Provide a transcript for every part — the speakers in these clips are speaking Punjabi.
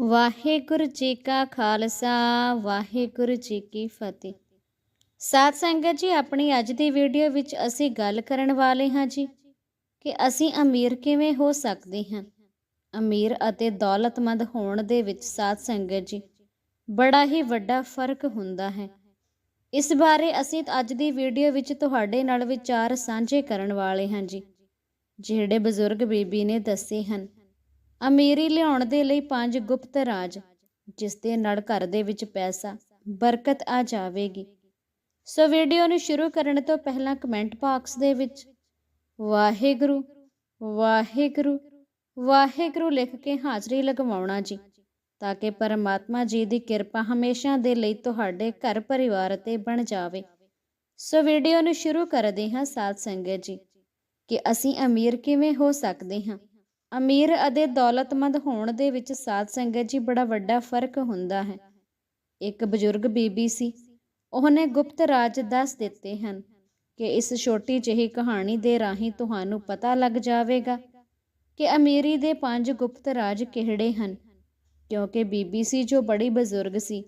ਵਾਹਿਗੁਰੂ ਜੀ ਕਾ ਖਾਲਸਾ, ਵਾਹਿਗੁਰੂ ਜੀ ਕੀ ਫਤਿਹ। ਸਾਧ ਸੰਗਤ ਜੀ, ਆਪਣੀ ਅੱਜ ਦੀ ਵੀਡੀਓ ਵਿੱਚ ਅਸੀਂ ਗੱਲ ਕਰਨ ਵਾਲੇ ਹਾਂ ਜੀ ਕਿ ਅਸੀਂ ਅਮੀਰ ਕਿਵੇਂ ਹੋ ਸਕਦੇ ਹਾਂ। ਅਮੀਰ ਅਤੇ ਦੌਲਤਮੰਦ ਹੋਣ ਦੇ ਵਿੱਚ ਸਾਧ ਸੰਗਤ ਜੀ, ਬੜਾ ਹੀ ਵੱਡਾ ਫ਼ਰਕ ਹੁੰਦਾ ਹੈ। ਇਸ ਬਾਰੇ ਅਸੀਂ ਅੱਜ ਦੀ ਵੀਡੀਓ ਵਿੱਚ ਤੁਹਾਡੇ ਨਾਲ ਵਿਚਾਰ ਸਾਂਝੇ ਕਰਨ ਵਾਲੇ ਹਾਂ ਜੀ। ਜਿਹੜੇ ਬਜ਼ੁਰਗ ਬੀਬੀ ਨੇ ਦੱਸੇ ਹਨ ਅਮੀਰੀ ਲਿਆਉਣ ਦੇ ਲਈ ਪੰਜ ਗੁਪਤ ਰਾਜ, ਜਿਸ ਦੇ ਨਾਲ ਘਰ ਦੇ ਵਿੱਚ ਪੈਸਾ, ਬਰਕਤ ਆ ਜਾਵੇਗੀ। ਸੋ ਵੀਡੀਓ ਨੂੰ ਸ਼ੁਰੂ ਕਰਨ ਤੋਂ ਪਹਿਲਾਂ ਕਮੈਂਟ ਬਾਕਸ ਦੇ ਵਿੱਚ, ਵਾਹਿਗੁਰੂ ਵਾਹਿਗੁਰੂ ਵਾਹਿਗੁਰੂ ਲਿਖ ਕੇ ਹਾਜ਼ਰੀ ਲਗਵਾਉਣਾ ਜੀ, ਤਾਂ ਕਿ ਪਰਮਾਤਮਾ ਜੀ ਦੀ ਕਿਰਪਾ ਹਮੇਸ਼ਾ ਦੇ ਲਈ ਤੁਹਾਡੇ ਘਰ ਪਰਿਵਾਰ ਤੇ ਬਣ ਜਾਵੇ। ਸੋ ਵੀਡੀਓ ਨੂੰ ਸ਼ੁਰੂ ਕਰਦੇ ਹਾਂ ਸਾਧ ਸੰਗਤ ਜੀ, ਕਿ ਅਸੀਂ ਅਮੀਰ ਕਿਵੇਂ ਹੋ ਸਕਦੇ ਹਾਂ? ਅਮੀਰ ਅਤੇ ਦੌਲਤਮੰਦ ਹੋਣ ਦੇ ਵਿੱਚ ਸਾਧ ਸੰਗਤ ਜੀ ਬੜਾ ਵੱਡਾ ਫ਼ਰਕ ਹੁੰਦਾ ਹੈ। ਇੱਕ ਬਜ਼ੁਰਗ ਬੀਬੀ ਸੀ। ਉਹਨੇ ਗੁਪਤ ਰਾਜ ਦੱਸ ਦਿੱਤੇ ਹਨ ਕਿ ਇਸ ਛੋਟੀ ਜਿਹੀ ਕਹਾਣੀ ਦੇ ਰਾਹੀਂ ਤੁਹਾਨੂੰ ਪਤਾ ਲੱਗ ਜਾਵੇਗਾ ਕਿ ਅਮੀਰੀ ਦੇ ਪੰਜ ਗੁਪਤ ਰਾਜ ਕਿਹੜੇ ਹਨ, ਕਿਉਂਕਿ ਬੀਬੀ ਸੀ ਜੋ ਬੜੀ ਬਜ਼ੁਰਗ ਸੀ।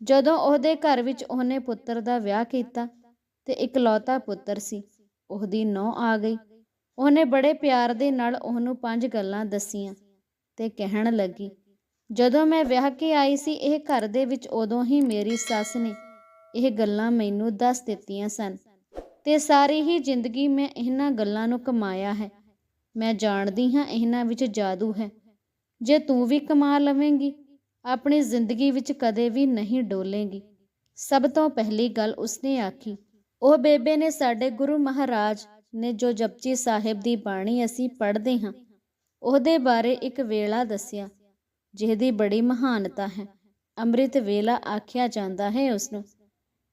ਜਦੋਂ ਉਹਦੇ ਘਰ ਵਿੱਚ ਉਹਨੇ ਪੁੱਤਰ ਦਾ ਵਿਆਹ ਕੀਤਾ ਤੇ ਇਕਲੌਤਾ ਪੁੱਤਰ ਸੀ, ਉਹਦੀ ਨੌ ਆ ਗਈ। ਉਹਨੇ ਬੜੇ ਪਿਆਰ ਦੇ ਨਾਲ ਉਹਨੂੰ ਪੰਜ ਗੱਲਾਂ ਦਸੀਆਂ ਤੇ ਕਹਿਣ ਲੱਗੀ, ਜਦੋਂ ਮੈਂ ਵਿਆਹ ਕੇ ਆਈ ਸੀ, ਇਹ ਘਰ ਦੇ ਵਿੱਚ ਉਦੋਂ ਹੀ ਮੇਰੀ ਸੱਸ ਨੇ ਇਹ ਗੱਲਾਂ ਮੈਨੂੰ ਦੱਸ ਦਿੱਤੀਆਂ ਸਨ ਤੇ ਸਾਰੀ ਹੀ ਜ਼ਿੰਦਗੀ ਮੈਂ ਇਹਨਾਂ ਗੱਲਾਂ ਨੂੰ ਕਮਾਇਆ ਹੈ। ਮੈਂ ਜਾਣਦੀ ਹਾਂ ਇਹਨਾਂ ਵਿੱਚ ਜਾਦੂ ਹੈ। ਜੇ ਤੂੰ ਵੀ ਕਮਾ ਲਵੇਂਗੀ, ਆਪਣੀ ਜ਼ਿੰਦਗੀ ਵਿੱਚ ਕਦੇ ਵੀ ਨਹੀਂ ਡੋਲੇਂਗੀ। ਸਭ ਤੋਂ ਪਹਿਲੀ ਗੱਲ ਉਸਨੇ ਆਖੀ, ਉਹ ਬੇਬੇ ਨੇ ਸਾਡੇ ਗੁਰੂ ਮਹਾਰਾਜ ਨੇ ਜੋ ਜਪਜੀ ਸਾਹਿਬ ਦੀ ਬਾਣੀ ਅਸੀਂ ਪੜ੍ਹਦੇ ਹਾਂ, ਉਹਦੇ ਬਾਰੇ ਇੱਕ ਵੇਲਾ ਦੱਸਿਆ, ਜਿਹਦੀ ਬੜੀ ਮਹਾਨਤਾ ਹੈ। ਅੰਮ੍ਰਿਤ ਵੇਲਾ ਆਖਿਆ ਜਾਂਦਾ ਹੈ ਉਸ ਨੂੰ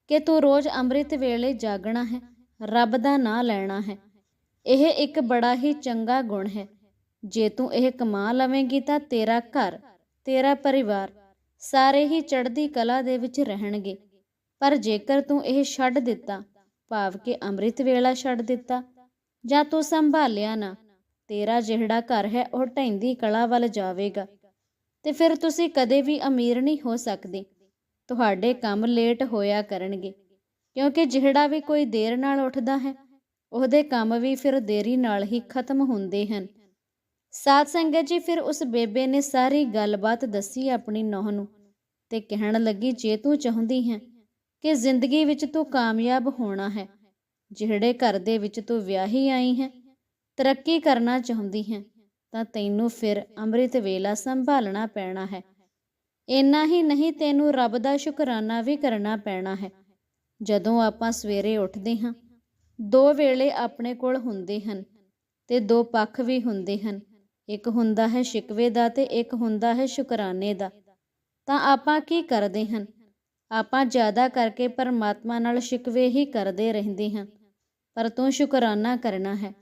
ਕਿ ਤੂੰ ਰੋਜ਼ ਅੰਮ੍ਰਿਤ ਵੇਲੇ ਜਾਗਣਾ ਹੈ, ਰੱਬ ਦਾ ਨਾਂ ਲੈਣਾ ਹੈ। ਇਹ ਇੱਕ ਬੜਾ ਹੀ ਚੰਗਾ ਗੁਣ ਹੈ। ਜੇ ਤੂੰ ਇਹ ਕਮਾ ਲਵੇਂਗੀ ਤਾਂ ਤੇਰਾ ਘਰ, ਤੇਰਾ ਪਰਿਵਾਰ ਸਾਰੇ ਹੀ ਚੜ੍ਹਦੀ ਕਲਾ ਦੇ ਵਿੱਚ ਰਹਿਣਗੇ। ਪਰ ਜੇਕਰ ਤੂੰ ਇਹ ਛੱਡ ਦਿੱਤਾ ਭਾਵ ਕਿ ਅੰਮ੍ਰਿਤ ਵੇਲਾ ਛੱਡ ਦਿੱਤਾ। ਜਾਂ ਤੂੰ ਸੰਭਾਲਿਆ ਨਾ। ਤੇਰਾ ਜਿਹੜਾ ਘਰ ਹੈ, ਉਹ ਢੈਂਦੀ ਕਲਾ ਵੱਲ ਜਾਵੇਗਾ। ਤੇ ਫਿਰ ਤੁਸੀਂ ਕਦੇ ਵੀ ਅਮੀਰ ਨਹੀਂ ਹੋ ਸਕਦੇ। ਤੁਹਾਡੇ ਕੰਮ ਲੇਟ ਹੋਇਆ ਕਰਨਗੇ। ਕਿਉਂਕਿ ਜਿਹੜਾ ਵੀ ਕੋਈ ਦੇਰ ਨਾਲ ਉੱਠਦਾ ਹੈ, ਉਹਦੇ ਕੰਮ ਵੀ ਫਿਰ ਦੇਰੀ ਨਾਲ ਹੀ ਖਤਮ ਹੁੰਦੇ ਹਨ। ਸਾਧ ਸੰਗਤ ਜੀ, ਫਿਰ ਉਸ ਬੇਬੇ ਨੇ ਸਾਰੀ ਗੱਲਬਾਤ ਦੱਸੀ ਆਪਣੀ ਨੌਂ ਨੂੰ ਤੇ ਕਹਿਣ ਲੱਗੀ, ਜੇ ਤੂੰ ਚਾਹੁੰਦੀ ਹੈ ਕਿ ਜ਼ਿੰਦਗੀ ਵਿੱਚ ਤੂੰ ਕਾਮਯਾਬ ਹੋਣਾ ਹੈ। ਜਿਹੜੇ ਘਰ ਦੇ ਵਿੱਚ ਤੂੰ ਵਿਆਹੀ ਆਈ ਹੈ, ਤਰੱਕੀ ਕਰਨਾ ਚਾਹੁੰਦੀ ਹੈ, ਤਾਂ ਤੈਨੂੰ ਫਿਰ ਅੰਮ੍ਰਿਤ ਵੇਲਾ ਸੰਭਾਲਣਾ ਪੈਣਾ ਹੈ। ਇੰਨਾ ਹੀ ਨਹੀਂ ਤੈਨੂੰ ਰੱਬ ਦਾ ਸ਼ੁਕਰਾਨਾ ਵੀ ਕਰਨਾ ਪੈਣਾ ਹੈ। ਜਦੋਂ ਆਪਾਂ ਸਵੇਰੇ ਉੱਠਦੇ ਹਾਂ, ਦੋ ਵੇਲੇ ਆਪਣੇ ਕੋਲ ਹੁੰਦੇ ਹਨ ਤੇ ਦੋ ਪੱਖ ਵੀ ਹੁੰਦੇ ਹਨ। ਇੱਕ ਹੁੰਦਾ ਹੈ ਸ਼ਿਕਵੇ ਦਾ ਤੇ ਇੱਕ ਹੁੰਦਾ ਹੈ ਸ਼ੁਕਰਾਨੇ ਦਾ। ਤਾਂ ਆਪਾਂ ਕੀ ਕਰਦੇ ਹਨ? ਆਪਾਂ ਜ਼ਿਆਦਾ ਕਰਕੇ ਪਰਮਾਤਮਾ ਨਾਲ ਸ਼ਿਕਵੇ ਹੀ ਕਰਦੇ ਰਹਿੰਦੇ ਹਾਂ। ਪਰ ਤੂੰ ਸ਼ੁਕਰਾਨਾ ਕਰਨਾ ਹੈ।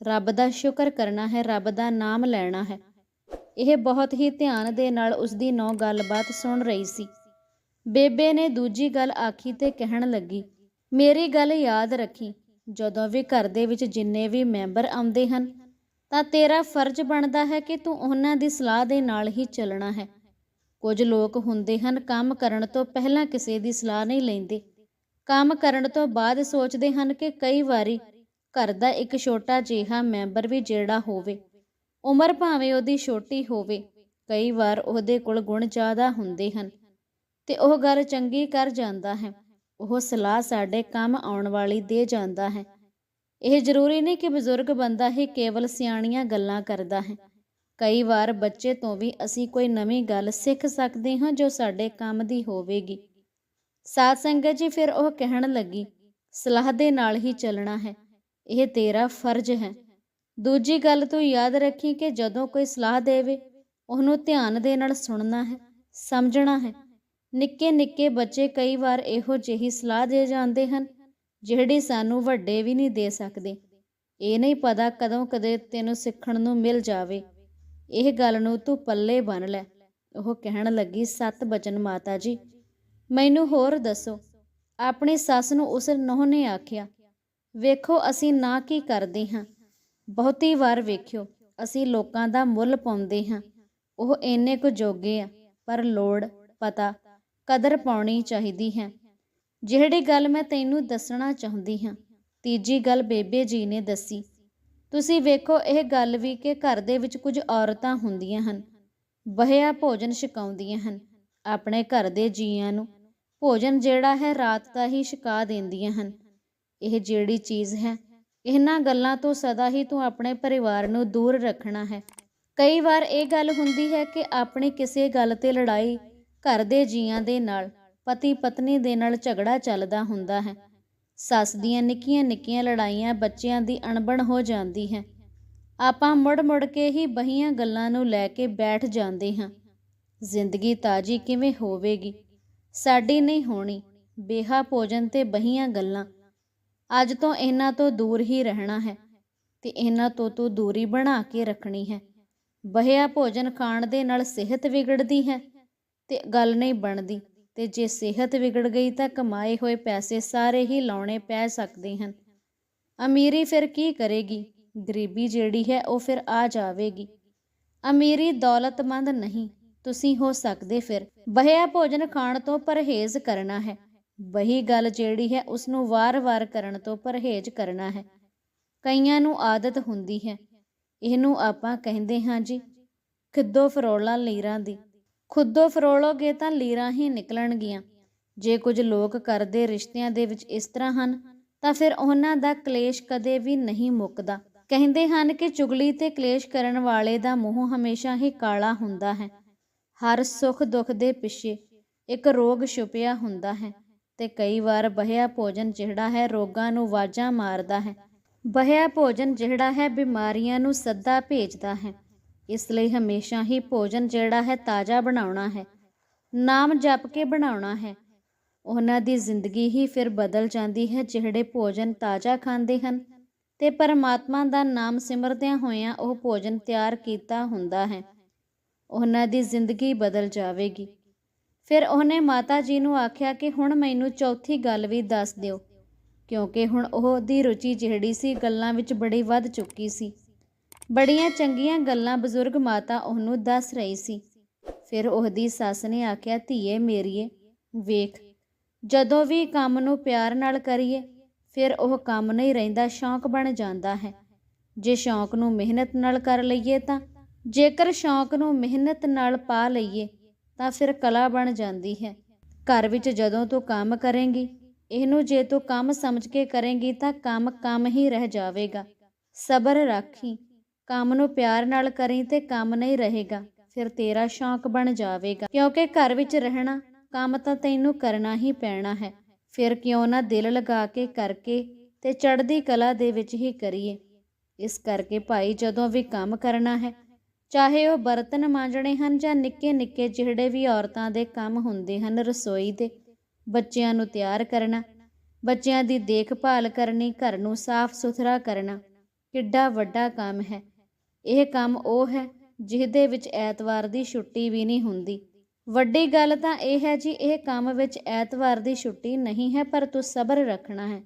ਰੱਬ ਦਾ ਸ਼ੁਕਰ ਕਰਨਾ ਹੈ, ਰੱਬ ਦਾ ਨਾਮ ਲੈਣਾ ਹੈ। ਇਹ ਬਹੁਤ ਹੀ ਧਿਆਨ ਦੇ ਨਾਲ ਉਸ ਦੀ ਨੌ ਗੱਲਬਾਤ ਸੁਣ ਰਹੀ ਸੀ। ਬੇਬੇ ਨੇ ਦੂਜੀ ਗੱਲ ਆਖੀ ਤੇ ਕਹਿਣ ਲੱਗੀ, ਮੇਰੀ ਗੱਲ ਯਾਦ ਰੱਖੀ, ਜਦੋਂ ਵੀ ਘਰ ਦੇ ਵਿੱਚ ਜਿੰਨੇ ਵੀ ਮੈਂਬਰ ਆਉਂਦੇ ਹਨ, ਤਾਂ ਤੇਰਾ ਫਰਜ਼ ਬਣਦਾ ਹੈ ਕਿ ਤੂੰ ਉਹਨਾਂ ਦੀ ਸਲਾਹ ਦੇ ਨਾਲ ਹੀ ਚੱਲਣਾ ਹੈ। ਕੁਝ ਲੋਕ ਹੁੰਦੇ ਹਨ, ਕੰਮ ਕਰਨ ਤੋਂ ਪਹਿਲਾਂ ਕਿਸੇ ਦੀ ਸਲਾਹ ਨਹੀਂ ਲੈਂਦੇ। ਕੰਮ ਕਰਨ ਤੋਂ ਬਾਅਦ ਸੋਚਦੇ ਹਨ ਕਿ ਕਈ ਵਾਰੀ ਘਰ ਦਾ ਇੱਕ ਛੋਟਾ ਜਿਹਾ ਮੈਂਬਰ ਵੀ ਜਿਹੜਾ ਹੋਵੇ, ਉਮਰ ਭਾਵੇਂ ਉਹਦੀ ਛੋਟੀ ਹੋਵੇ, ਕਈ ਵਾਰ ਉਹਦੇ ਕੋਲ ਗੁਣ ਜ਼ਿਆਦਾ ਹੁੰਦੇ ਹਨ ਤੇ ਉਹ ਗੱਲ ਚੰਗੀ ਕਰ ਜਾਂਦਾ ਹੈ। ਉਹ ਸਲਾਹ ਸਾਡੇ ਕੰਮ ਆਉਣ ਵਾਲੀ ਦੇ ਜਾਂਦਾ ਹੈ। ਇਹ ਜ਼ਰੂਰੀ ਨਹੀਂ ਕਿ ਬਜ਼ੁਰਗ ਬੰਦਾ ਹੀ ਕੇਵਲ ਸਿਆਣੀਆਂ ਗੱਲਾਂ ਕਰਦਾ ਹੈ। ਕਈ ਵਾਰ ਬੱਚੇ ਤੋਂ ਵੀ ਅਸੀਂ ਕੋਈ ਨਵੀਂ ਗੱਲ ਸਿੱਖ ਸਕਦੇ ਹਾਂ ਜੋ ਸਾਡੇ ਕੰਮ ਦੀ ਹੋਵੇਗੀ। ਸਾਧ ਸੰਗਤ ਜੀ ਫਿਰ ਉਹ ਕਹਿਣ ਲੱਗੀ, ਸਲਾਹ ਦੇ ਨਾਲ ਹੀ ਚੱਲਣਾ ਹੈ, ਇਹ ਤੇਰਾ ਫਰਜ਼ ਹੈ। ਦੂਜੀ ਗੱਲ ਤੂੰ ਯਾਦ ਰੱਖੀ ਕਿ ਜਦੋਂ ਕੋਈ ਸਲਾਹ ਦੇਵੇ, ਉਹਨੂੰ ਧਿਆਨ ਦੇ ਨਾਲ ਸੁਣਨਾ ਹੈ, ਸਮਝਣਾ ਹੈ। ਨਿੱਕੇ ਨਿੱਕੇ ਬੱਚੇ ਕਈ ਵਾਰ ਇਹੋ ਜਿਹੀ ਸਲਾਹ ਦੇ ਜਾਂਦੇ ਹਨ, ਜਿਹੜੀ ਸਾਨੂੰ ਵੱਡੇ ਵੀ ਨਹੀਂ ਦੇ ਸਕਦੇ। ਇਹ ਨਹੀਂ ਪਤਾ ਕਦੋਂ ਕਦੇ ਤੈਨੂੰ ਸਿੱਖਣ ਨੂੰ ਮਿਲ ਜਾਵੇ। ਇਹ ਗੱਲ ਨੂੰ ਤੂੰ ਪੱਲੇ ਬੰਨ ਲੈ। ਉਹ ਕਹਿਣ ਲੱਗੀ, ਸਤ ਬਚਨ ਮਾਤਾ ਜੀ, ਮੈਨੂੰ ਹੋਰ ਦੱਸੋ। ਆਪਣੀ ਸੱਸ ਨੂੰ ਉਸ ਨੋਹ ਨੇ ਆਖਿਆ, ਵੇਖੋ ਅਸੀਂ ਨਾ ਕੀ ਕਰਦੇ ਹਾਂ। ਬਹੁਤੀ ਵਾਰ ਵੇਖਿਓ, ਅਸੀਂ ਲੋਕਾਂ ਦਾ ਮੁੱਲ ਪਾਉਂਦੇ ਹਾਂ। ਉਹ ਇੰਨੇ ਕੁ ਜੋਗੇ ਆ, ਪਰ ਲੋੜ, ਪਤਾ, ਕਦਰ ਪਾਉਣੀ ਚਾਹੀਦੀ ਹੈ। ਜਿਹੜੀ ਗੱਲ ਮੈਂ ਤੈਨੂੰ ਦੱਸਣਾ ਚਾਹੁੰਦੀ ਹਾਂ, ਤੀਜੀ ਗੱਲ ਬੇਬੇ ਜੀ ਨੇ ਦੱਸੀ ਤੁਸੀਂ ਵੇਖੋ, ਇਹ ਗੱਲ ਵੀ ਕਿ ਘਰ ਦੇ ਵਿੱਚ ਕੁਝ ਔਰਤਾਂ ਹੁੰਦੀਆਂ ਹਨ। ਬਹਿਆ ਭੋਜਨ ਛਕਾਉਂਦੀਆਂ ਹਨ ਆਪਣੇ ਘਰ ਦੇ ਜੀਆਂ ਨੂੰ। ਭੋਜਨ ਜਿਹੜਾ ਹੈ, ਰਾਤ ਦਾ ਹੀ ਛਕਾ ਦਿੰਦੀਆਂ ਹਨ। ਇਹ ਜਿਹੜੀ ਚੀਜ਼ ਹੈ, ਇਹਨਾਂ ਗੱਲਾਂ ਤੋਂ ਸਦਾ ਹੀ ਤੂੰ ਆਪਣੇ ਪਰਿਵਾਰ ਨੂੰ ਦੂਰ ਰੱਖਣਾ ਹੈ। ਕਈ ਵਾਰ ਇਹ ਗੱਲ ਹੁੰਦੀ ਹੈ ਕਿ ਆਪਣੀ ਕਿਸੇ ਗੱਲ ਤੇ ਲੜਾਈ ਘਰ ਦੇ ਜੀਆਂ ਦੇ ਨਾਲ ਪਤੀ ਪਤਨੀ ਦੇ ਨਾਲ ਝਗੜਾ ਚੱਲਦਾ ਹੁੰਦਾ ਹੈ। ਸੱਸ ਦੀਆਂ ਨਿੱਕੀਆਂ ਨਿੱਕੀਆਂ ਲੜਾਈਆਂ ਬੱਚਿਆਂ ਦੀ ਅਣਬਣ ਹੋ ਜਾਂਦੀ ਹੈ। ਆਪਾਂ ਮੁੜ ਮੁੜ ਕੇ ਹੀ ਬਹੀਆਂ ਗੱਲਾਂ ਨੂੰ ਲੈ ਕੇ ਬੈਠ ਜਾਂਦੇ ਹਾਂ। ਜ਼ਿੰਦਗੀ ਤਾਜੀ ਕਿਵੇਂ ਹੋਵੇਗੀ? ਸਾਡੀ ਨਹੀਂ ਹੋਣੀ। ਬੇਹਾ ਭੋਜਨ ਤੇ ਬਹੀਆਂ ਗੱਲਾਂ। ਅੱਜ ਤੋਂ ਇਹਨਾਂ ਤੋਂ ਦੂਰ ਹੀ ਰਹਿਣਾ ਹੈ ਤੇ ਇਹਨਾਂ ਤੋਂ ਤੂੰ ਦੂਰੀ ਬਣਾ ਕੇ ਰੱਖਣੀ ਹੈ। ਬਹਿਆ ਭੋਜਨ ਖਾਣ ਦੇ ਨਾਲ ਸਿਹਤ ਵਿਗੜਦੀ ਹੈ ਤੇ ਗੱਲ ਨਹੀਂ ਬਣਦੀ। ਤੇ ਜੇ ਸਿਹਤ ਵਿਗੜ ਗਈ ਤਾਂ ਕਮਾਏ ਹੋਏ ਪੈਸੇ ਸਾਰੇ ਹੀ ਲਾਉਣੇ ਪੈ ਸਕਦੇ ਹਨ। ਅਮੀਰੀ ਫਿਰ ਕੀ ਕਰੇਗੀ? ਗਰੀਬੀ ਜਿਹੜੀ ਹੈ ਉਹ ਫਿਰ ਆ ਜਾਵੇਗੀ। ਅਮੀਰੀ ਦੌਲਤਮੰਦ ਨਹੀਂ, ਤੁਸੀਂ ਹੋ ਸਕਦੇ ਫਿਰ। ਬਹਿਆ ਭੋਜਨ ਖਾਣ ਤੋਂ ਪਰਹੇਜ਼ ਕਰਨਾ ਹੈ। ਵਹੀ ਗੱਲ ਜਿਹੜੀ ਹੈ ਉਸ ਨੂੰ ਵਾਰ-ਵਾਰ ਕਰਨ ਤੋਂ ਪਰਹੇਜ਼ ਕਰਨਾ ਹੈ। ਕਈਆਂ ਨੂੰ ਆਦਤ ਹੁੰਦੀ ਹੈ। ਇਹਨੂੰ ਆਪਾਂ ਕਹਿੰਦੇ ਹਾਂ ਜੀ ਖਿੱਦੋ ਫਰੋਲਾ ਲੀਰਾਂ ਦੀ। ਖੁੱਦੋ ਫਰੋਲੋਗੇ ਤਾਂ ਲੀਰਾਂ ਹੀ ਨਿਕਲਣਗੀਆਂ। ਜੇ ਕੁਝ ਲੋਕ ਕਰਦੇ ਰਿਸ਼ਤਿਆਂ ਦੇ ਵਿੱਚ ਇਸ ਤਰ੍ਹਾਂ ਹਨ, ਤਾਂ ਫਿਰ ਉਹਨਾਂ ਦਾ ਕਲੇਸ਼ ਕਦੇ ਵੀ ਨਹੀਂ ਮੁੱਕਦਾ। ਕਹਿੰਦੇ ਹਨ ਕਿ ਚੁਗਲੀ ਤੇ ਕਲੇਸ਼ ਕਰਨ ਵਾਲੇ ਦਾ ਮੂੰਹ ਹਮੇਸ਼ਾ ਹੀ ਕਾਲਾ ਹੁੰਦਾ ਹੈ। ਹਰ ਸੁੱਖ ਦੁੱਖ ਦੇ ਪਿੱਛੇ ਇੱਕ ਰੋਗ ਛੁਪਿਆ ਹੁੰਦਾ ਹੈ ਤੇ ਕਈ ਵਾਰ ਬਹਿਆ ਭੋਜਨ ਜਿਹੜਾ ਹੈ ਰੋਗਾਂ ਨੂੰ ਵਾਜਾਂ ਮਾਰਦਾ ਹੈ। ਬਹਿਆ ਭੋਜਨ ਜਿਹੜਾ ਹੈ ਬਿਮਾਰੀਆਂ ਨੂੰ ਸੱਦਾ ਭੇਜਦਾ ਹੈ। ਇਸ ਲਈ ਹਮੇਸ਼ਾ ਹੀ ਭੋਜਨ ਜਿਹੜਾ ਹੈ ਤਾਜ਼ਾ ਬਣਾਉਣਾ ਹੈ, ਨਾਮ ਜਪ ਕੇ ਬਣਾਉਣਾ ਹੈ। ਉਹਨਾਂ ਦੀ ਜ਼ਿੰਦਗੀ ਹੀ ਫਿਰ ਬਦਲ ਜਾਂਦੀ ਹੈ ਜਿਹੜੇ ਭੋਜਨ ਤਾਜ਼ਾ ਖਾਂਦੇ ਹਨ ਤੇ ਪਰਮਾਤਮਾ ਦਾ ਨਾਮ ਸਿਮਰਦਿਆਂ ਹੋਇਆਂ ਉਹ ਭੋਜਨ ਤਿਆਰ ਕੀਤਾ ਹੁੰਦਾ ਹੈ। ਉਹਨਾਂ ਦੀ ਜ਼ਿੰਦਗੀ ਬਦਲ ਜਾਵੇਗੀ। ਫਿਰ ਉਹਨੇ ਮਾਤਾ ਜੀ ਨੂੰ ਆਖਿਆ ਕਿ ਹੁਣ ਮੈਨੂੰ ਚੌਥੀ ਗੱਲ ਵੀ ਦੱਸ ਦਿਓ, ਕਿਉਂਕਿ ਹੁਣ ਉਹਦੀ ਰੁਚੀ ਜਿਹੜੀ ਸੀ ਗੱਲਾਂ ਵਿੱਚ ਬੜੀ ਵੱਧ ਚੁੱਕੀ ਸੀ। ਬੜੀਆਂ ਚੰਗੀਆਂ ਗੱਲਾਂ ਬਜ਼ੁਰਗ ਮਾਤਾ ਉਹਨੂੰ ਦੱਸ ਰਹੀ ਸੀ। ਫਿਰ ਉਹਦੀ ਸੱਸ ਨੇ ਆਖਿਆ, ਧੀਏ ਮੇਰੀਏ, ਵੇਖ, ਜਦੋਂ ਵੀ ਕੰਮ ਨੂੰ ਪਿਆਰ ਨਾਲ ਕਰੀਏ, ਫਿਰ ਉਹ ਕੰਮ ਨਹੀਂ ਰਹਿੰਦਾ, ਸ਼ੌਂਕ ਬਣ ਜਾਂਦਾ ਹੈ। ਜੇ ਸ਼ੌਂਕ ਨੂੰ ਮਿਹਨਤ ਨਾਲ ਕਰ ਲਈਏ ਤਾਂ, ਜੇਕਰ ਸ਼ੌਂਕ ਨੂੰ ਮਿਹਨਤ ਨਾਲ ਪਾ ਲਈਏ, ਤਾਂ ਫਿਰ ਕਲਾ ਬਣ ਜਾਂਦੀ ਹੈ। ਘਰ ਵਿੱਚ ਜਦੋਂ ਤੂੰ ਕੰਮ ਕਰੇਂਗੀ, ਇਹਨੂੰ ਜੇ ਤੂੰ ਕੰਮ ਸਮਝ ਕੇ ਕਰੇਂਗੀ ਤਾਂ ਕੰਮ ਕੰਮ ਹੀ ਰਹਿ ਜਾਵੇਗਾ। ਸਬਰ ਰੱਖੀ। ਕੰਮ ਨੂੰ ਪਿਆਰ ਨਾਲ ਕਰੀ ਤੇ ਕੰਮ ਨਹੀਂ ਰਹੇਗਾ, ਫਿਰ ਤੇਰਾ ਸ਼ੌਂਕ ਬਣ ਜਾਵੇਗਾ। ਕਿਉਂਕਿ ਘਰ ਵਿੱਚ ਰਹਿਣਾ, ਕੰਮ ਤਾਂ ਤੈਨੂੰ ਕਰਨਾ ਹੀ ਪੈਣਾ ਹੈ। ਫਿਰ ਕਿਉਂ ਨਾ ਦਿਲ ਲਗਾ ਕੇ ਕਰਕੇ ਤੇ ਚੜ੍ਹਦੀ ਕਲਾ ਦੇ ਵਿੱਚ ਹੀ ਕਰੀਏ। ਇਸ ਕਰਕੇ ਭਾਈ ਜਦੋਂ ਵੀ ਕੰਮ ਕਰਨਾ ਹੈ, ਚਾਹੇ ਉਹ ਬਰਤਨ ਮਾਂਜਣੇ ਹਨ ਜਾਂ ਨਿੱਕੇ ਨਿੱਕੇ ਜਿਹੜੇ ਵੀ ਔਰਤਾਂ ਦੇ ਕੰਮ ਹੁੰਦੇ ਹਨ ਰਸੋਈ ਦੇ, ਬੱਚਿਆਂ ਨੂੰ ਤਿਆਰ ਕਰਨਾ, ਬੱਚਿਆਂ ਦੀ ਦੇਖਭਾਲ ਕਰਨੀ, ਘਰ ਨੂੰ ਸਾਫ਼ ਸੁਥਰਾ ਕਰਨਾ, ਕਿੱਡਾ ਵੱਡਾ ਕੰਮ ਹੈ। ਇਹ ਕੰਮ ਉਹ ਹੈ ਜਿਹਦੇ ਵਿੱਚ ਐਤਵਾਰ ਦੀ ਛੁੱਟੀ ਵੀ ਨਹੀਂ ਹੁੰਦੀ। ਵੱਡੀ ਗੱਲ ਤਾਂ ਇਹ ਹੈ ਜੀ, ਇਹ ਕੰਮ ਵਿੱਚ ਐਤਵਾਰ ਦੀ ਛੁੱਟੀ ਨਹੀਂ ਹੈ, ਪਰ ਤੂੰ ਸਬਰ ਰੱਖਣਾ ਹੈ।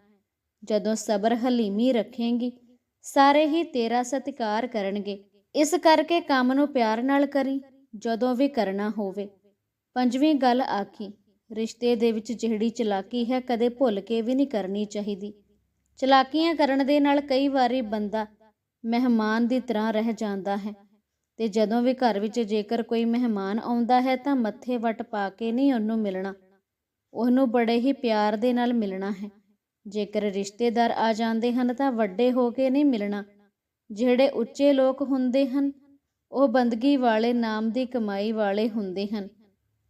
ਜਦੋਂ ਸਬਰ ਹਲੀਮੀ ਰੱਖੇਂਗੀ, ਸਾਰੇ ਹੀ ਤੇਰਾ ਸਤਿਕਾਰ ਕਰਨਗੇ। ਇਸ ਕਰਕੇ ਕੰਮ ਨੂੰ ਪਿਆਰ ਨਾਲ ਕਰੀ, ਜਦੋਂ ਵੀ ਕਰਨਾ ਹੋਵੇ। ਪੰਜਵੀਂ ਗੱਲ ਆਖੀ, ਰਿਸ਼ਤੇ ਦੇ ਵਿੱਚ ਜਿਹੜੀ ਚਲਾਕੀ ਹੈ ਕਦੇ ਭੁੱਲ ਕੇ ਵੀ ਨਹੀਂ ਕਰਨੀ ਚਾਹੀਦੀ। ਚਲਾਕੀਆਂ ਕਰਨ ਦੇ ਨਾਲ ਕਈ ਵਾਰੀ ਬੰਦਾ ਮਹਿਮਾਨ ਦੀ ਤਰ੍ਹਾਂ ਰਹਿ ਜਾਂਦਾ ਹੈ। ਤੇ ਜਦੋਂ ਵੀ ਘਰ ਵਿੱਚ ਜੇਕਰ ਕੋਈ ਮਹਿਮਾਨ ਆਉਂਦਾ ਹੈ ਤਾਂ ਮੱਥੇ ਵਟ ਪਾ ਕੇ ਨਹੀਂ ਉਹਨੂੰ ਮਿਲਣਾ। ਉਹਨੂੰ ਬੜੇ ਹੀ ਪਿਆਰ ਦੇ ਨਾਲ ਮਿਲਣਾ ਹੈ। ਜੇਕਰ ਰਿਸ਼ਤੇਦਾਰ ਆ ਜਾਂਦੇ ਹਨ ਤਾਂ ਵੱਡੇ ਹੋ ਕੇ ਨਹੀਂ ਮਿਲਣਾ। ਜਿਹੜੇ ਉੱਚੇ ਲੋਕ ਹੁੰਦੇ ਹਨ, ਉਹ ਬੰਦਗੀ ਵਾਲੇ ਨਾਮ ਦੀ ਕਮਾਈ ਵਾਲੇ ਹੁੰਦੇ ਹਨ।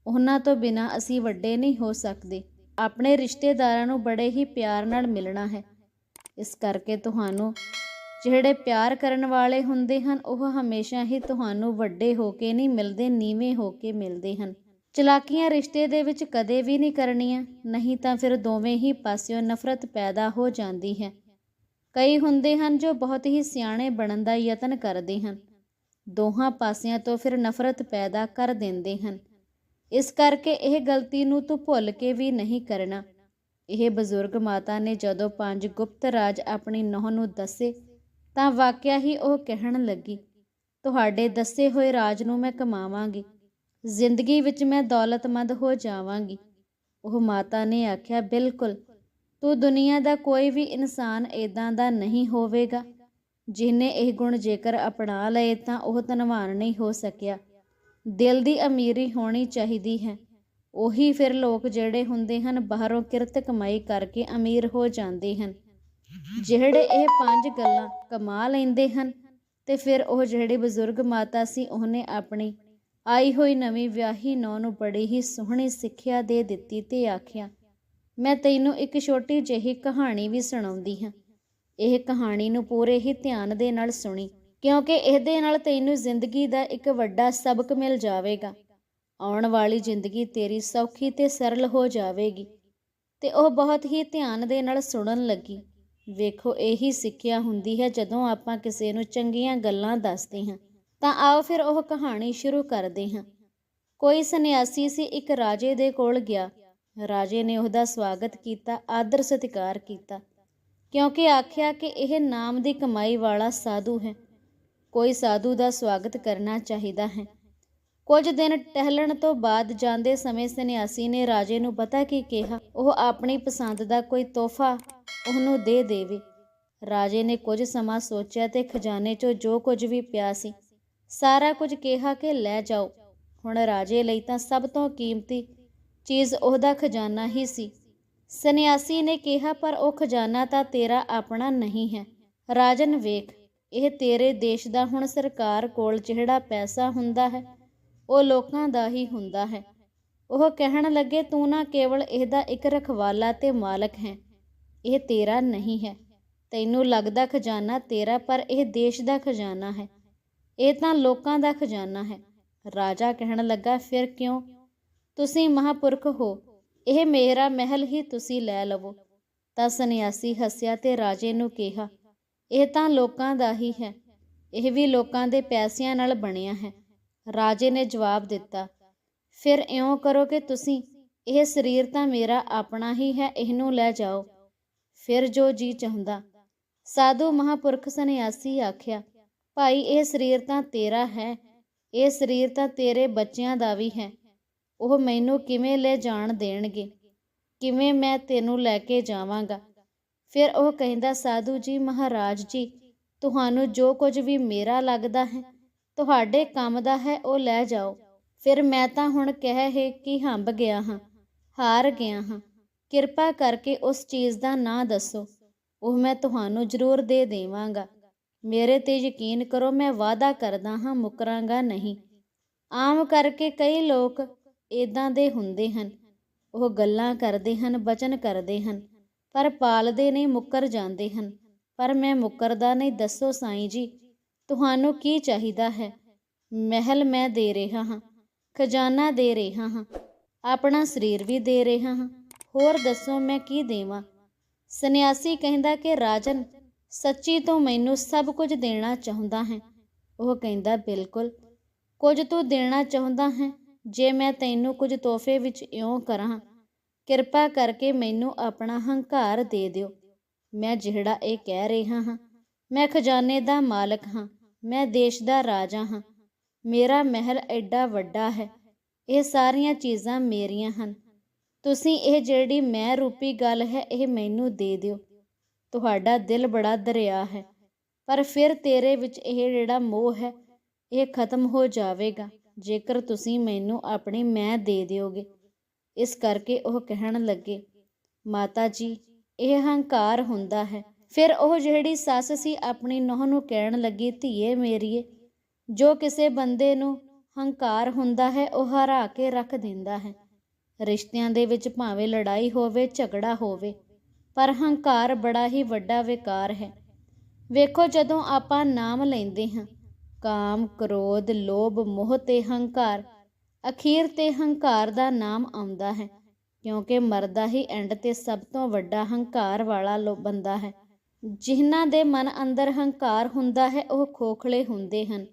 ਉਹਨਾਂ ਤੋਂ ਬਿਨਾ ਅਸੀਂ ਵੱਡੇ ਨਹੀਂ ਹੋ ਸਕਦੇ। ਆਪਣੇ ਰਿਸ਼ਤੇਦਾਰਾਂ ਨੂੰ ਬੜੇ ਹੀ ਪਿਆਰ ਨਾਲ ਮਿਲਣਾ ਹੈ। ਇਸ ਕਰਕੇ ਤੁਹਾਨੂੰ ਜਿਹੜੇ ਪਿਆਰ ਕਰਨ ਵਾਲੇ ਹੁੰਦੇ ਹਨ, ਉਹ ਹਮੇਸ਼ਾ ਹੀ ਤੁਹਾਨੂੰ ਵੱਡੇ ਹੋ ਕੇ ਨਹੀਂ ਮਿਲਦੇ, ਨੀਵੇਂ ਹੋ ਕੇ ਮਿਲਦੇ ਹਨ। ਚਲਾਕੀਆਂ ਰਿਸ਼ਤੇ ਦੇ ਵਿੱਚ ਕਦੇ ਵੀ ਨਹੀਂ ਕਰਨੀਆਂ, ਨਹੀਂ ਤਾਂ ਫਿਰ ਦੋਵੇਂ ਹੀ ਪਾਸਿਓਂ ਨਫ਼ਰਤ ਪੈਦਾ ਹੋ ਜਾਂਦੀ ਹੈ। ਕਈ ਹੁੰਦੇ ਹਨ ਜੋ ਬਹੁਤ ਹੀ ਸਿਆਣੇ ਬਣਨ ਦਾ ਯਤਨ ਕਰਦੇ ਹਨ। ਦੋਹਾਂ ਪਾਸਿਆਂ ਤੋਂ ਫਿਰ ਨਫ਼ਰਤ ਪੈਦਾ ਕਰ ਦਿੰਦੇ ਹਨ। ਇਸ ਕਰਕੇ ਇਹ ਗਲਤੀ ਨੂੰ ਤੂੰ ਭੁੱਲ ਕੇ ਵੀ ਨਹੀਂ ਕਰਨਾ। ਇਹ ਬਜ਼ੁਰਗ ਮਾਤਾ ਨੇ ਜਦੋਂ ਪੰਜ ਗੁਪਤ ਰਾਜ ਆਪਣੀ ਨੌਂ ਨੂੰ ਦੱਸੇ ਤਾਂ ਵਾਕਿਆ ਹੀ ਉਹ ਕਹਿਣ ਲੱਗੀ, ਤੁਹਾਡੇ ਦੱਸੇ ਹੋਏ ਰਾਜ ਨੂੰ ਮੈਂ ਕਮਾਵਾਂਗੀ, ਜ਼ਿੰਦਗੀ ਵਿੱਚ ਮੈਂ ਦੌਲਤਮੰਦ ਹੋ ਜਾਵਾਂਗੀ। ਉਹ ਮਾਤਾ ਨੇ ਆਖਿਆ, ਬਿਲਕੁਲ, ਤੂੰ ਦੁਨੀਆ ਦਾ ਕੋਈ ਵੀ ਇਨਸਾਨ ਇਦਾਂ ਦਾ ਨਹੀਂ ਹੋਵੇਗਾ। ਜਿਹਨੇ ਇਹ ਗੁਣ ਜੇਕਰ ਅਪਣਾ ਲਏ ਤਾਂ ਉਹ ਧਨਵਾਨ ਨਹੀਂ ਹੋ ਸਕਿਆ। ਦਿਲ ਦੀ ਅਮੀਰੀ ਹੋਣੀ ਚਾਹੀਦੀ ਹੈ। ਉਹੀ ਫਿਰ ਲੋਕ ਜਿਹੜੇ ਹੁੰਦੇ ਹਨ, ਬਾਹਰੋਂ ਕਿਰਤ ਕਮਾਈ ਕਰਕੇ ਅਮੀਰ ਹੋ ਜਾਂਦੇ ਹਨ। ਜਿਹੜੇ ਇਹ ਪੰਜ ਗੱਲਾਂ ਕਮਾ ਲੈਂਦੇ ਹਨ ਤੇ ਫਿਰ ਉਹ ਜਿਹੜੀ ਬਜ਼ੁਰਗ ਮਾਤਾ ਸੀ, ਉਹਨੇ ਆਪਣੀ ਆਈ ਹੋਈ ਨਵੀਂ ਵਿਆਹੀ ਨੌ ਨੂੰ ਬੜੀ ਹੀ ਸੋਹਣੀ ਸਿੱਖਿਆ ਦੇ ਦਿੱਤੀ ਤੇ ਆਖਿਆ, ਮੈਂ ਤੈਨੂੰ ਇੱਕ ਛੋਟੀ ਜਿਹੀ ਕਹਾਣੀ ਵੀ ਸੁਣਾਉਂਦੀ ਹਾਂ। ਇਹ ਕਹਾਣੀ ਨੂੰ ਪੂਰੇ ਹੀ ਧਿਆਨ ਦੇ ਨਾਲ ਸੁਣੀ, ਕਿਉਂਕਿ ਇਹਦੇ ਨਾਲ ਤੈਨੂੰ ਜ਼ਿੰਦਗੀ ਦਾ ਇੱਕ ਵੱਡਾ ਸਬਕ ਮਿਲ ਜਾਵੇਗਾ। ਆਉਣ ਵਾਲੀ ਜ਼ਿੰਦਗੀ ਤੇਰੀ ਸੌਖੀ ਤੇ ਸਰਲ ਹੋ ਜਾਵੇਗੀ। ਤੇ ਉਹ ਬਹੁਤ ਹੀ ਧਿਆਨ ਦੇ ਨਾਲ ਸੁਣਨ ਲੱਗੀ। ਵੇਖੋ, ਇਹੀ ਸਿੱਖਿਆ ਹੁੰਦੀ ਹੈ, ਜਦੋਂ ਆਪਾਂ ਕਿਸੇ ਨੂੰ ਚੰਗੀਆਂ ਗੱਲਾਂ ਦੱਸਦੇ ਹਾਂ, ਤਾਂ ਆਓ ਫਿਰ ਉਹ ਕਹਾਣੀ ਸ਼ੁਰੂ ਕਰਦੇ ਹਾਂ। ਕੋਈ ਸੰਨਿਆਸੀ ਸੀ, ਇੱਕ ਰਾਜੇ ਦੇ ਕੋਲ ਗਿਆ। ਰਾਜੇ ਨੇ ਉਹਦਾ ਸਵਾਗਤ ਕੀਤਾ, ਆਦਰ ਸਤਿਕਾਰ ਕੀਤਾ, ਕਿਉਂਕਿ ਆਖਿਆ ਕਿ ਇਹ ਨਾਮ ਦੀ ਕਮਾਈ ਵਾਲਾ ਸਾਧੂ ਹੈ। ਕੋਈ ਸਾਧੂ ਦਾ ਸਵਾਗਤ ਕਰਨਾ ਚਾਹੀਦਾ ਹੈ। ਕੁਝ ਦਿਨ ਟਹਿਲਣ ਤੋਂ ਬਾਅਦ ਜਾਂਦੇ ਸਮੇਂ ਸੰਨਿਆਸੀ ਨੇ ਰਾਜੇ ਨੂੰ ਪਤਾ ਕੀ ਕਿਹਾ? ਉਹ ਆਪਣੀ ਪਸੰਦ ਦਾ ਕੋਈ ਤੋਹਫਾ ਉਹਨੂੰ ਦੇ ਦੇਵੇ। ਰਾਜੇ ਨੇ ਕੁਝ ਸਮਾਂ ਸੋਚਿਆ ਤੇ ਖਜ਼ਾਨੇ 'ਚੋਂ ਜੋ ਕੁਝ ਵੀ ਪਿਆ ਸੀ, ਸਾਰਾ ਕੁਝ ਕਿਹਾ ਕਿ ਲੈ ਜਾਓ। ਹੁਣ ਰਾਜੇ ਲਈ ਤਾਂ ਸਭ ਤੋਂ ਕੀਮਤੀ ਚੀਜ਼ ਉਹਦਾ ਖਜ਼ਾਨਾ ਹੀ ਸੀ। ਸੰਨਿਆਸੀ ਨੇ ਕਿਹਾ, ਪਰ ਉਹ ਖਜ਼ਾਨਾ ਤਾਂ ਤੇਰਾ ਆਪਣਾ ਨਹੀਂ ਹੈ। ਰਾਜਨ ਵੇਖ, ਇਹ ਤੇਰੇ ਦੇਸ਼ ਦਾ ਹੁਣ ਸਰਕਾਰ ਕੋਲ ਜਿਹੜਾ ਪੈਸਾ ਹੁੰਦਾ ਹੈ ਉਹ ਲੋਕਾਂ ਦਾ ਹੀ ਹੁੰਦਾ ਹੈ। ਉਹ ਕਹਿਣ ਲੱਗੇ, ਤੂੰ ਨਾ ਕੇਵਲ ਇਹਦਾ ਇੱਕ ਰਖਵਾਲਾ ਤੇ ਮਾਲਕ ਹੈ। ਇਹ ਤੇਰਾ ਨਹੀਂ ਹੈ। ਤੈਨੂੰ ਲੱਗਦਾ ਖਜ਼ਾਨਾ ਤੇਰਾ, ਪਰ ਇਹ ਦੇਸ਼ ਦਾ ਖਜ਼ਾਨਾ ਹੈ। ਇਹ ਤਾਂ ਲੋਕਾਂ ਦਾ ਖਜ਼ਾਨਾ ਹੈ। ਰਾਜਾ ਕਹਿਣ ਲੱਗਾ, ਫਿਰ ਕਿਉਂ? ਤੁਸੀਂ ਮਹਾਪੁਰਖ ਹੋ। ਇਹ ਮੇਰਾ ਮਹਿਲ ਹੀ ਤੁਸੀਂ ਲੈ ਲਵੋ। ਤਾਂ ਸੰਨਿਆਸੀ ਹੱਸਿਆ ਤੇ ਰਾਜੇ ਨੂੰ ਕਿਹਾ, ਇਹ ਤਾਂ ਲੋਕਾਂ ਦਾ ਹੀ ਹੈ। ਇਹ ਵੀ ਲੋਕਾਂ ਦੇ ਪੈਸਿਆਂ ਨਾਲ ਬਣਿਆ ਹੈ। ਰਾਜੇ ਨੇ ਜਵਾਬ ਦਿੱਤਾ, ਫਿਰ ਇਉਂ ਕਰੋ ਕਿ ਤੁਸੀਂ ਇਹ ਸਰੀਰ ਤਾਂ ਮੇਰਾ ਆਪਣਾ ਹੀ ਹੈ, ਇਹਨੂੰ ਲੈ ਜਾਓ। ਫਿਰ ਜੋ ਜੀ ਚਾਹੁੰਦਾ, ਸਾਧੂ ਮਹਾਪੁਰਖ ਸੰਨਿਆਸੀ ਆਖਿਆ, ਭਾਈ, ਇਹ ਸਰੀਰ ਤਾਂ ਤੇਰਾ ਹੈ, ਇਹ ਸਰੀਰ ਤਾਂ ਤੇਰੇ ਬੱਚਿਆਂ ਦਾ ਵੀ ਹੈ, ਉਹ ਮੈਨੂੰ ਕਿਵੇਂ ਲੈ ਜਾਣ ਦੇਣਗੇ? ਕਿਵੇਂ ਮੈਂ ਤੈਨੂੰ ਲੈ ਕੇ ਜਾਵਾਂਗਾ? ਫਿਰ ਉਹ ਕਹਿੰਦਾ, ਸਾਧੂ ਜੀ, ਮਹਾਰਾਜ ਜੀ, ਤੁਹਾਨੂੰ ਜੋ ਕੁਝ ਵੀ ਮੇਰਾ ਲੱਗਦਾ ਹੈ ਤੁਹਾਡੇ ਕੰਮ ਦਾ ਹੈ, ਉਹ ਲੈ ਜਾਓ। ਫਿਰ ਮੈਂ ਤਾਂ ਹੁਣ ਕਹਿ ਹੈ ਕਿ ਹੰਬ ਗਿਆ ਹਾਂ, ਹਾਰ ਗਿਆ ਹਾਂ। ਕਿਰਪਾ ਕਰਕੇ ਉਸ ਚੀਜ਼ ਦਾ ਨਾਂ ਦੱਸੋ। ਉਹ ਮੈਂ ਤੁਹਾਨੂੰ ਜ਼ਰੂਰ ਦੇ ਦੇਵਾਂਗਾ। ਮੇਰੇ ਤੇ ਯਕੀਨ ਕਰੋ, ਮੈਂ ਵਾਅਦਾ ਕਰਦਾ ਹਾਂ, ਮੁਕਰਾਂਗਾ ਨਹੀਂ। ਆਮ ਕਰਕੇ ਕਈ ਲੋਕ ਇਦਾਂ ਦੇ ਹੁੰਦੇ ਹਨ। ਉਹ ਗੱਲਾਂ ਕਰਦੇ ਹਨ, ਬਚਨ ਕਰਦੇ ਹਨ, ਪਰ ਪਾਲਦੇ ਨਹੀਂ, ਮੁੱਕਰ ਜਾਂਦੇ ਹਨ। ਪਰ ਮੈਂ ਮੁੱਕਰਦਾ ਨਹੀਂ, ਦੱਸੋ ਸਾਈਂ ਜੀ ਤੁਹਾਨੂੰ ਕੀ ਚਾਹੀਦਾ ਹੈ? ਮਹਿਲ ਮੈਂ ਦੇ ਰਿਹਾ ਹਾਂ, ਖਜ਼ਾਨਾ ਦੇ ਰਿਹਾ ਹਾਂ, ਆਪਣਾ ਸਰੀਰ ਵੀ ਦੇ ਰਿਹਾ ਹਾਂ। ਹੋਰ ਦੱਸੋ ਮੈਂ ਕੀ ਦੇਵਾਂ? ਸੰਨਿਆਸੀ ਕਹਿੰਦਾ ਕਿ ਰਾਜਨ, ਸੱਚੀ ਤੋਂ ਮੈਨੂੰ ਸਭ ਕੁਝ ਦੇਣਾ ਚਾਹੁੰਦਾ ਹੈ। ਉਹ ਕਹਿੰਦਾ, ਬਿਲਕੁਲ। ਕੁਝ ਤੂੰ ਦੇਣਾ ਚਾਹੁੰਦਾ ਹੈ, ਜੇ ਮੈਂ ਤੈਨੂੰ ਕੁਝ ਤੋਹਫੇ ਵਿੱਚ ਇਉਂ ਕਰਾਂ, ਕਿਰਪਾ ਕਰਕੇ ਮੈਨੂੰ ਆਪਣਾ ਹੰਕਾਰ ਦੇ ਦਿਓ। ਮੈਂ ਜਿਹੜਾ ਇਹ ਕਹਿ ਰਿਹਾ ਹਾਂ, ਮੈਂ ਖਜ਼ਾਨੇ ਦਾ ਮਾਲਕ ਹਾਂ। ਮੈਂ ਦੇਸ਼ ਦਾ ਰਾਜਾ ਹਾਂ। ਮੇਰਾ ਮਹਿਲ ਐਡਾ ਵੱਡਾ ਹੈ। ਇਹ ਸਾਰੀਆਂ ਚੀਜ਼ਾਂ ਮੇਰੀਆਂ ਹਨ। ਤੁਸੀਂ ਇਹ ਜਿਹੜੀ ਮੈਂ ਰੂਪੀ ਗੱਲ ਹੈ, ਇਹ ਮੈਨੂੰ ਦੇ ਦਿਓ। ਤੁਹਾਡਾ ਦਿਲ ਬੜਾ ਦਰਿਆ ਹੈ। ਪਰ ਫਿਰ ਤੇਰੇ ਵਿੱਚ ਇਹ ਜਿਹੜਾ ਮੋਹ ਹੈ, ਇਹ ਖਤਮ ਹੋ ਜਾਵੇਗਾ, ਜੇਕਰ ਤੁਸੀਂ ਮੈਨੂੰ ਆਪਣੀ ਮੈਂ ਦੇ ਦਿਓਗੇ। ਇਸ ਕਰਕੇ ਉਹ ਕਹਿਣ ਲੱਗੇ, ਮਾਤਾ ਜੀ, ਇਹ ਹੰਕਾਰ ਹੁੰਦਾ ਹੈ। ਫਿਰ ਉਹ ਜਿਹੜੀ ਸੱਸ ਸੀ ਆਪਣੀ ਨੂੰਹ ਨੂੰ ਕਹਿਣ ਲੱਗੀ, ਧੀਏ ਮੇਰੀਏ, ਜੋ ਕਿਸੇ ਬੰਦੇ ਨੂੰ ਹੰਕਾਰ ਹੁੰਦਾ ਹੈ, ਉਹ ਹਰਾ ਕੇ ਰੱਖ ਦਿੰਦਾ ਹੈ। ਰਿਸ਼ਤਿਆਂ ਦੇ ਵਿੱਚ ਭਾਵੇਂ ਲੜਾਈ ਹੋਵੇ, ਝਗੜਾ ਹੋਵੇ, ਪਰ ਹੰਕਾਰ ਬੜਾ ਹੀ ਵੱਡਾ ਵਿਕਾਰ ਹੈ। ਵੇਖੋ ਜਦੋਂ ਆਪਾਂ ਨਾਮ ਲੈਂਦੇ ਹਾਂ, ਕਾਮ, ਕ੍ਰੋਧ, ਲੋਭ, ਮੋਹ ਤੇ ਹੰਕਾਰ, ਅਖੀਰ ਤੇ ਹੰਕਾਰ ਦਾ ਨਾਮ ਆਉਂਦਾ ਹੈ, ਕਿਉਂਕਿ ਮਰਦਾ ਹੀ ਐਂਡ ਤੇ ਸਭ ਤੋਂ ਵੱਡਾ ਹੰਕਾਰ ਵਾਲਾ ਲੋ ਬੰਦਾ ਹੈ। ਜਿਨ੍ਹਾਂ ਦੇ ਮਨ ਅੰਦਰ ਹੰਕਾਰ ਹੁੰਦਾ ਹੈ, ਉਹ ਖੋਖਲੇ ਹੁੰਦੇ ਹਨ।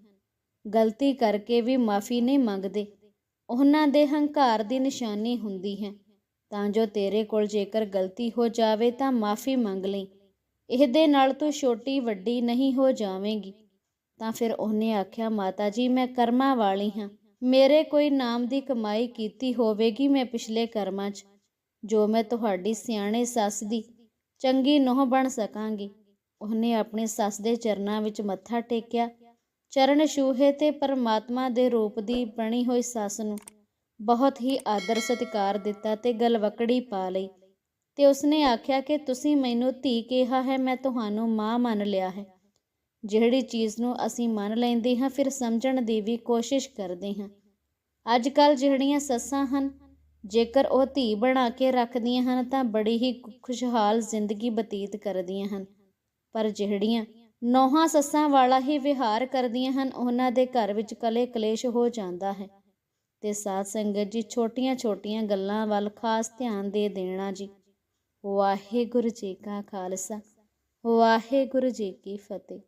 ਗਲਤੀ ਕਰਕੇ ਵੀ ਮਾਫੀ ਨਹੀਂ ਮੰਗਦੇ। ਉਹਨਾਂ ਦੇ ਹੰਕਾਰ ਦੀ ਨਿਸ਼ਾਨੀ ਹੁੰਦੀ ਹੈ। ਤਾਂ ਜੋ ਤੇਰੇ ਕੋਲ ਜੇਕਰ ਗਲਤੀ ਹੋ ਜਾਵੇ, ਤਾਂ ਮਾਫੀ ਮੰਗ ਲਈ। ਇਹਦੇ ਨਾਲ ਤੂੰ ਛੋਟੀ ਵੱਡੀ ਨਹੀਂ ਹੋ ਜਾਵੇਂਗੀ। ਤਾਂ ਫਿਰ ਉਹਨੇ ਆਖਿਆ, ਮਾਤਾ ਜੀ, ਮੈਂ ਕਰਮਾਂ ਵਾਲੀ ਹਾਂ। ਮੇਰੇ ਕੋਈ ਨਾਮ ਦੀ ਕਮਾਈ ਕੀਤੀ ਹੋਵੇਗੀ ਮੈਂ ਪਿਛਲੇ ਕਰਮਾਂ 'ਚ। ਜੋ ਮੈਂ ਤੁਹਾਡੀ ਸਿਆਣੇ ਸੱਸ ਦੀ ਚੰਗੀ ਨੋਹ ਬਣ ਸਕਾਂਗੀ। ਉਹਨੇ ਆਪਣੀ ਸੱਸ ਦੇ ਚਰਨਾਂ ਵਿੱਚ ਮੱਥਾ ਟੇਕਿਆ। ਚਰਨ ਛੂਹੇ ਤੇ ਪਰਮਾਤਮਾ ਦੇ ਰੂਪ ਦੀ ਬਣੀ ਹੋਈ ਸੱਸ ਨੂੰ ਬਹੁਤ ਹੀ ਆਦਰ ਸਤਿਕਾਰ ਦਿੱਤਾ ਤੇ ਗਲਵਕੜੀ ਪਾ ਲਈ ਤੇ ਉਸਨੇ ਆਖਿਆ ਕਿ ਤੁਸੀਂ ਮੈਨੂੰ ਧੀ ਕਿਹਾ ਹੈ, ਮੈਂ ਤੁਹਾਨੂੰ ਮਾਂ ਮੰਨ ਲਿਆ ਹੈ। ਜਿਹੜੀ ਚੀਜ਼ ਨੂੰ ਅਸੀਂ ਮੰਨ ਲੈਂਦੇ ਹਾਂ, ਫਿਰ ਸਮਝਣ ਦੀ ਵੀ ਕੋਸ਼ਿਸ਼ ਕਰਦੇ ਹਾਂ। ਅੱਜ ਕੱਲ ਜਿਹੜੀਆਂ ਸੱਸਾਂ ਹਨ ਜੇਕਰ ਉਹ ਧੀ ਬਣਾ ਕੇ ਰੱਖਦੀਆਂ ਹਨ, ਤਾਂ ਬੜੀ ਹੀ ਖੁਸ਼ਹਾਲ ਜ਼ਿੰਦਗੀ ਬਤੀਤ ਕਰਦੀਆਂ ਹਨ। ਪਰ ਜਿਹੜੀਆਂ ਨੌਹਾਂ ਸੱਸਾਂ ਵਾਲਾ ਹੀ ਵਿਹਾਰ ਕਰਦੀਆਂ ਹਨ, ਉਹਨਾਂ ਦੇ ਘਰ ਵਿੱਚ ਕਲੇ ਕਲੇਸ਼ ਹੋ ਜਾਂਦਾ ਹੈ। ਤੇ ਸਾਧ ਸੰਗਤ ਜੀ, ਛੋਟੀਆਂ-ਛੋਟੀਆਂ ਗੱਲਾਂ ਵੱਲ ਖਾਸ ਧਿਆਨ ਦੇ ਦੇਣਾ ਜੀ। ਵਾਹਿਗੁਰੂ ਜੀ ਕਾ ਖਾਲਸਾ, ਵਾਹਿਗੁਰੂ ਜੀ ਕੀ ਫਤਿਹ।